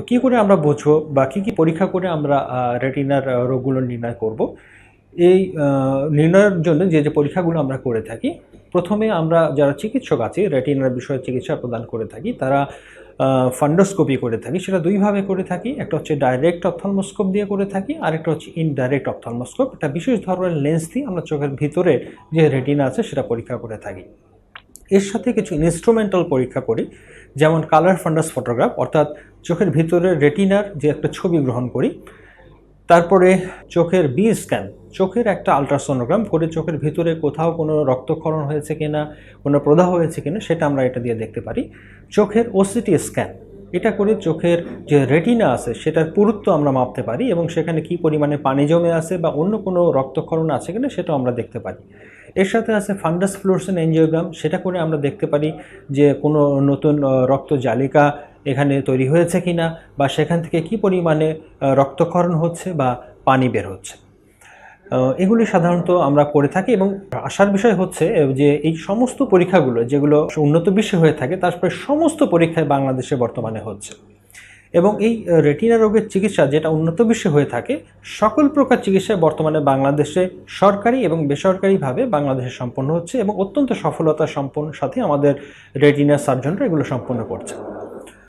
তো কি করে আমরা বুঝব বা কী কী পরীক্ষা করে আমরা রেটিনার রোগগুলো নির্ণয় করব? এই নির্ণয়ের জন্য যে যে পরীক্ষাগুলো আমরা করে থাকি, প্রথমে আমরা যারা চিকিৎসক আছি রেটিনার বিষয়ে চিকিৎসা প্রদান করে থাকি, তারা ফান্ডোস্কোপি করে থাকি। সেটা দুইভাবে করে থাকি। একটা হচ্ছে ডাইরেক্ট অপথলমোস্কোপ দিয়ে করে থাকি, আরেকটা হচ্ছে ইনডাইরেক্ট অপথলমোস্কোপ একটা বিশেষ ধরনের লেন্স দিয়ে আমরা চোখের ভিতরে যে রেটিনা আছে, সেটা পরীক্ষা করে থাকি। এর সাথে কিছু ইনস্ট্রুমেন্টাল পরীক্ষা করি, যেমন কালার ফান্ডাস ফটোগ্রাফ অর্থাৎ চোখের ভিতরে রেটিনার যে একটা ছবি গ্রহণ করি। তারপরে চোখের বি স্ক্যান চোখের একটা আলট্রাসোনোগ্রাম করে চোখের ভিতরে কোথাও কোনো রক্তক্ষরণ হয়েছে কিনা, কোনো প্রদাহ হয়েছে কিনা, সেটা আমরা এটা দিয়ে দেখতে পারি। চোখের ওসিটি স্ক্যান এটা করে চোখের যে রেটিনা আছে, সেটার পুরুত্ব আমরা মাপতে পারি এবং সেখানে কি পরিমাণে পানি জমে আছে বা অন্য কোনো রক্তক্ষরণ আছে কিনা, সেটাও আমরা দেখতে পারি। এর সাথে আছে ফান্ডাস ফ্লোরসেন এনজিওগ্রাম সেটা করে আমরা দেখতে পারি যে কোনো নতুন রক্ত জালিকা এখানে তৈরি হয়েছে কিনা বা সেখান থেকে কি পরিমাণে রক্তক্ষরণ হচ্ছে বা পানি বের হচ্ছে। এগুলি সাধারণত আমরা করে থাকি এবং আসার বিষয় হচ্ছে যে এই সমস্ত পরীক্ষাগুলো যেগুলো উন্নত বিশ্বে হয়ে থাকে তারপরে সমস্ত পরীক্ষায় বাংলাদেশে বর্তমানে হচ্ছে। এবং এই রেটিনা রোগের চিকিৎসা যেটা উন্নত বিশ্বে হয়ে থাকে, সকল প্রকার চিকিৎসা বর্তমানে বাংলাদেশে সরকারি এবং বেসরকারিভাবে বাংলাদেশে সম্পন্ন হচ্ছে এবং অত্যন্ত সফলতা সম্পন্ন সাথে আমাদের রেটিনা সার্জনরা এগুলো সম্পন্ন করছে।